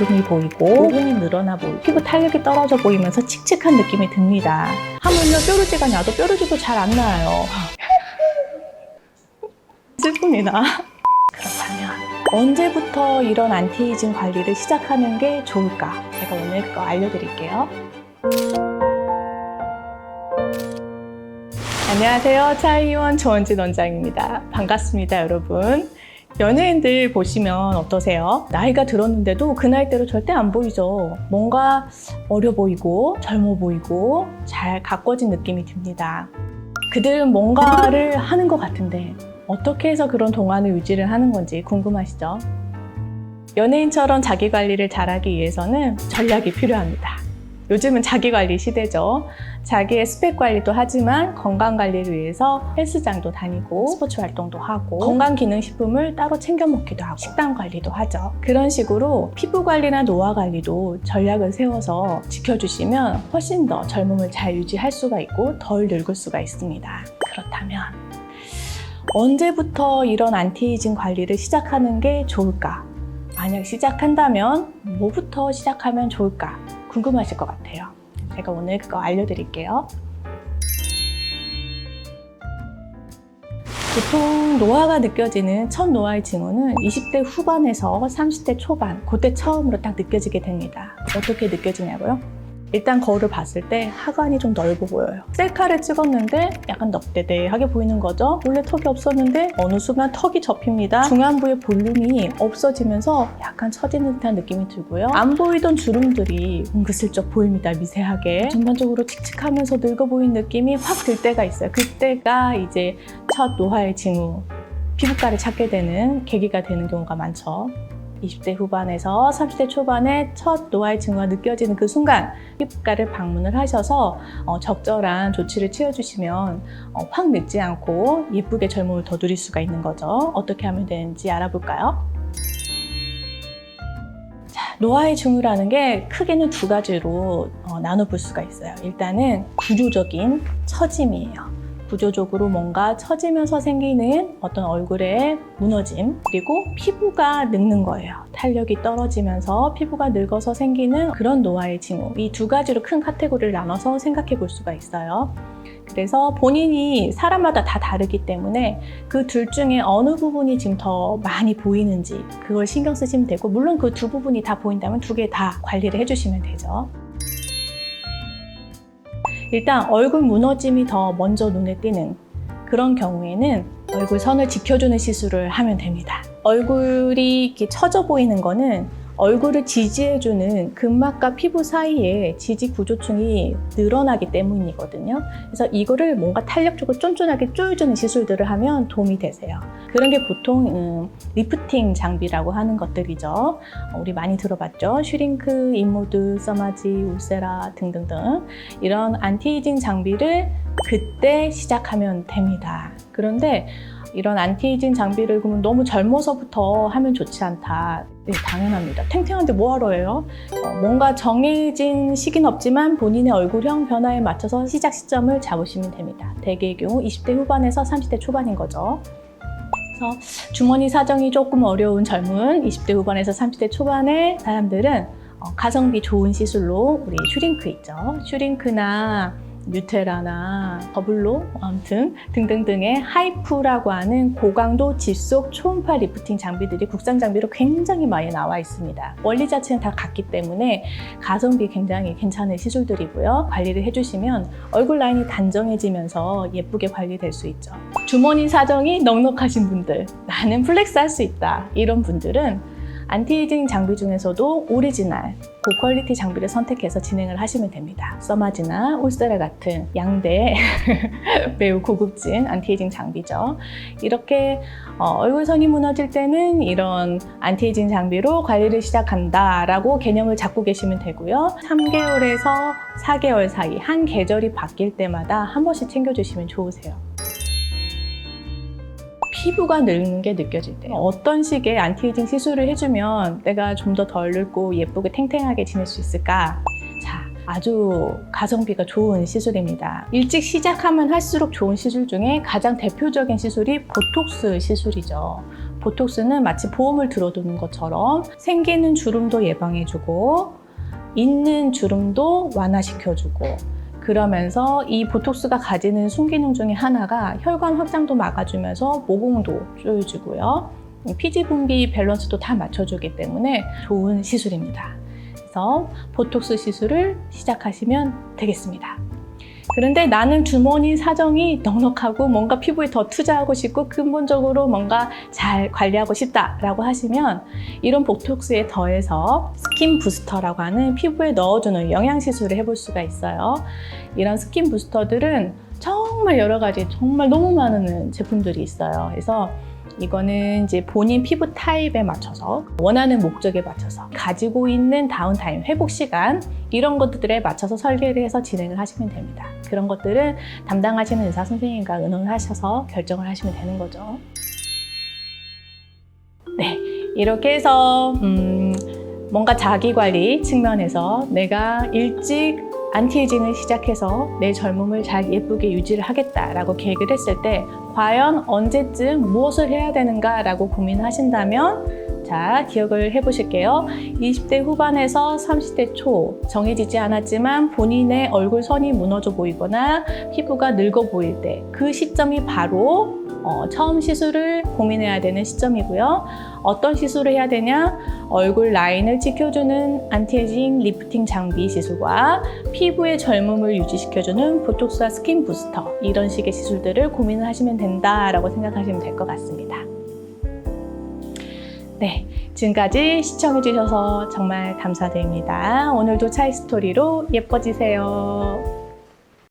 주름이 보이고 모공이 늘어나 보이고 피부 탄력이 떨어져 보이면서 칙칙한 느낌이 듭니다. 하물며 뾰루지가 나도 뾰루지도 잘 안 나요. 나. 그렇다면 언제부터 이런 안티에이징 관리를 시작하는 게 좋을까? 제가 오늘 그거 알려드릴게요. 안녕하세요. 차이원 조원진 원장입니다. 반갑습니다, 여러분. 연예인들 보시면 어떠세요? 나이가 들었는데도 그 나이대로 절대 안 보이죠. 뭔가 어려 보이고 젊어 보이고 잘 가꿔진 느낌이 듭니다. 그들은 뭔가를 하는 것 같은데 어떻게 해서 그런 동안을 유지를 하는 건지 궁금하시죠? 연예인처럼 자기 관리를 잘하기 위해서는 전략이 필요합니다. 요즘은 자기 관리 시대죠. 자기의 스펙 관리도 하지만 건강 관리를 위해서 헬스장도 다니고 스포츠 활동도 하고 건강 기능 식품을 따로 챙겨 먹기도 하고 식단 관리도 하죠. 그런 식으로 피부 관리나 노화 관리도 전략을 세워서 지켜주시면 훨씬 더 젊음을 잘 유지할 수가 있고 덜 늙을 수가 있습니다. 그렇다면 언제부터 이런 안티에이징 관리를 시작하는 게 좋을까? 만약 시작한다면 뭐부터 시작하면 좋을까? 궁금하실 것 같아요. 제가 오늘 그거 알려드릴게요. 보통 노화가 느껴지는 첫 노화의 징후는 20대 후반에서 30대 초반, 그때 처음으로 딱 느껴지게 됩니다. 어떻게 느껴지냐고요? 일단 거울을 봤을 때 하관이 좀 넓어 보여요. 셀카를 찍었는데 약간 넉대대하게 보이는 거죠. 원래 턱이 없었는데 어느 순간 턱이 접힙니다. 중안부의 볼륨이 없어지면서 약간 처지는 듯한 느낌이 들고요. 안 보이던 주름들이 은근슬쩍 보입니다. 미세하게. 전반적으로 칙칙하면서 늙어 보이는 느낌이 확 들 때가 있어요. 그때가 이제 첫 노화의 징후. 피부과를 찾게 되는 계기가 되는 경우가 많죠. 20대 후반에서 30대 초반에 첫 노화의 징후가 느껴지는 그 순간 피부과를 방문을 하셔서 어, 적절한 조치를 취해주시면 어, 확 늙지 않고 예쁘게 젊음을 더 누릴 수가 있는 거죠. 어떻게 하면 되는지 알아볼까요? 자, 노화의 징후라는 게 크게는 두 가지로 어, 나눠볼 수가 있어요. 일단은 구조적인 처짐이에요. 구조적으로 뭔가 처지면서 생기는 어떤 얼굴의 무너짐 그리고 피부가 늙는 거예요. 탄력이 떨어지면서 피부가 늙어서 생기는 그런 노화의 징후 이 두 가지로 큰 카테고리를 나눠서 생각해 볼 수가 있어요. 그래서 본인이 사람마다 다 다르기 때문에 그 둘 중에 어느 부분이 지금 더 많이 보이는지 그걸 신경 쓰시면 되고 물론 그 두 부분이 다 보인다면 두 개 다 관리를 해주시면 되죠. 일단 얼굴 무너짐이 더 먼저 눈에 띄는 그런 경우에는 얼굴 선을 지켜주는 시술을 하면 됩니다. 얼굴이 이렇게 처져 보이는 거는 얼굴을 지지해주는 근막과 피부 사이에 지지 구조층이 늘어나기 때문이거든요. 그래서 이거를 뭔가 탄력적으로 쫀쫀하게 조여주는 시술들을 하면 도움이 되세요. 그런 게 보통 음, 리프팅 장비라고 하는 것들이죠. 어, 우리 많이 들어봤죠. 슈링크, 인모드, 써마지, 울세라 등등등 이런 안티에이징 장비를 그때 시작하면 됩니다. 그런데 이런 안티에이징 장비를 그러면 너무 젊어서부터 하면 좋지 않다. 네, 당연합니다. 탱탱한데 뭐하러 해요? 어, 뭔가 정해진 시기는 없지만 본인의 얼굴형 변화에 맞춰서 시작 시점을 잡으시면 됩니다. 대개의 경우 20대 후반에서 30대 초반인 거죠. 그래서 주머니 사정이 조금 어려운 젊은 20대 후반에서 30대 초반의 사람들은 어, 가성비 좋은 시술로 우리 슈링크 있죠. 슈링크나 뉴테라나 버블로 아무튼 등등등의 하이프라고 하는 고강도 지속 초음파 리프팅 장비들이 국산 장비로 굉장히 많이 나와 있습니다. 원리 자체는 다 같기 때문에 가성비 굉장히 괜찮은 시술들이고요. 관리를 해주시면 얼굴 라인이 단정해지면서 예쁘게 관리될 수 있죠. 주머니 사정이 넉넉하신 분들, 나는 플렉스 할 수 있다. 이런 분들은 안티에이징 장비 중에서도 오리지널, 고퀄리티 장비를 선택해서 진행을 하시면 됩니다. 써마지나 올세라 같은 양대 매우 고급진 안티에이징 장비죠. 이렇게 어, 얼굴선이 무너질 때는 이런 안티에이징 장비로 관리를 시작한다라고 개념을 잡고 계시면 되고요. 3개월에서 4개월 사이 한 계절이 바뀔 때마다 한 번씩 챙겨주시면 좋으세요. 피부가 늙는 게 느껴질 때 어떤 식의 안티에이징 시술을 해주면 내가 좀 더 덜 늙고 예쁘게 탱탱하게 지낼 수 있을까? 자, 아주 가성비가 좋은 시술입니다. 일찍 시작하면 할수록 좋은 시술 중에 가장 대표적인 시술이 보톡스 시술이죠. 보톡스는 마치 보험을 들어두는 것처럼 생기는 주름도 예방해주고 있는 주름도 완화시켜주고 그러면서 이 보톡스가 가지는 순기능 중에 하나가 혈관 확장도 막아주면서 모공도 조여주고요. 피지 분비 밸런스도 다 맞춰주기 때문에 좋은 시술입니다. 그래서 보톡스 시술을 시작하시면 되겠습니다. 그런데 나는 주머니 사정이 넉넉하고 뭔가 피부에 더 투자하고 싶고 근본적으로 뭔가 잘 관리하고 싶다라고 하시면 이런 보톡스에 더해서 스킨 부스터라고 하는 피부에 넣어주는 영양 시술을 해볼 수가 있어요. 이런 스킨 부스터들은 정말 여러 가지 정말 너무 많은 제품들이 있어요. 그래서 이거는 이제 본인 피부 타입에 맞춰서 원하는 목적에 맞춰서 가지고 있는 다운타임 회복 시간 이런 것들에 맞춰서 설계를 해서 진행을 하시면 됩니다. 그런 것들은 담당하시는 의사 선생님과 의논을 하셔서 결정을 하시면 되는 거죠. 네, 이렇게 해서 음, 뭔가 자기 관리 측면에서 내가 일찍 안티에이징을 시작해서 내 젊음을 잘 예쁘게 유지를 하겠다라고 계획을 했을 때 과연 언제쯤 무엇을 해야 되는가라고 고민하신다면 자, 기억을 해보실게요. 20대 후반에서 30대 초 정해지지 않았지만 본인의 얼굴 선이 무너져 보이거나 피부가 늙어 보일 때 그 시점이 바로 어, 처음 시술을 고민해야 되는 시점이고요. 어떤 시술을 해야 되냐? 얼굴 라인을 지켜주는 안티에이징 리프팅 장비 시술과 피부의 젊음을 유지시켜주는 보톡스와 스킨 부스터 이런 식의 시술들을 고민을 하시면 된다라고 생각하시면 될 것 같습니다. 네, 지금까지 시청해주셔서 정말 감사드립니다. 오늘도 차이 스토리로 예뻐지세요.